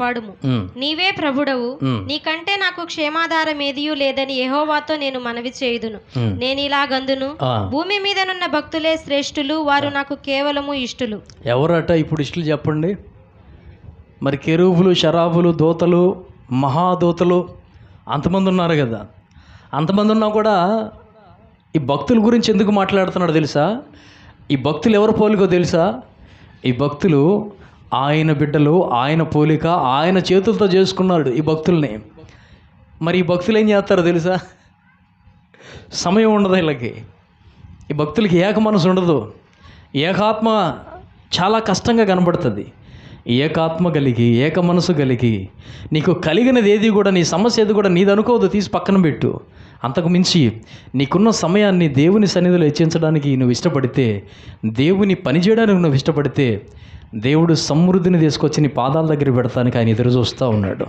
పడుము. ఉమ్, నీవే ప్రభుడవు. నీకంటే నాకు క్షేమాధారం ఏదియూ లేదని యెహోవాతో నేను మనవి చేయుదును. నేను ఇలాగందును. ఆ, భూమి మీదనున్న భక్తులే శ్రేష్ఠులు వారు నాకు కేవలము ఇష్టులు. ఎవరట ఇప్పుడు ఇష్టలు చెప్పండి? మరి కెరూబులు షరాబులు దూతలు మహాదూతలు అంతమంది ఉన్నారు కదా. అంతమంది ఉన్నా కూడా ఈ భక్తుల గురించి ఎందుకు మాట్లాడుతున్నాడు తెలుసా? ఈ భక్తులు ఎవరు పోలికో తెలుసా? ఈ భక్తులు ఆయన బిడ్డలు ఆయన పోలిక ఆయన చేతులతో చేసుకున్నాడు ఈ భక్తుల్ని. మరి ఈ భక్తులు ఏం చేస్తారో తెలుసా? సమయం ఉండదు వీళ్ళకి. ఈ భక్తులకి ఏక మనసు ఉండదు. ఏకాత్మ చాలా కష్టంగా కనబడుతుంది. ఏకాత్మ కలిగి ఏక మనసు కలిగి నీకు కలిగినది ఏది కూడా నీ సమస్య ఏది కూడా నీది అనుకోవద్దు తీసి పక్కన పెట్టు. అంతకు మించి నీకున్న సమయాన్ని దేవుని సన్నిధిలో హెచ్చించడానికి నువ్వు ఇష్టపడితే దేవుని పని చేయడానికి నువ్వు ఇష్టపడితే దేవుడు సమృద్ధిని తీసుకొచ్చి నీ పాదాల దగ్గర పెడతానికి ఆయన ఎదురు చూస్తూ ఉన్నాడు.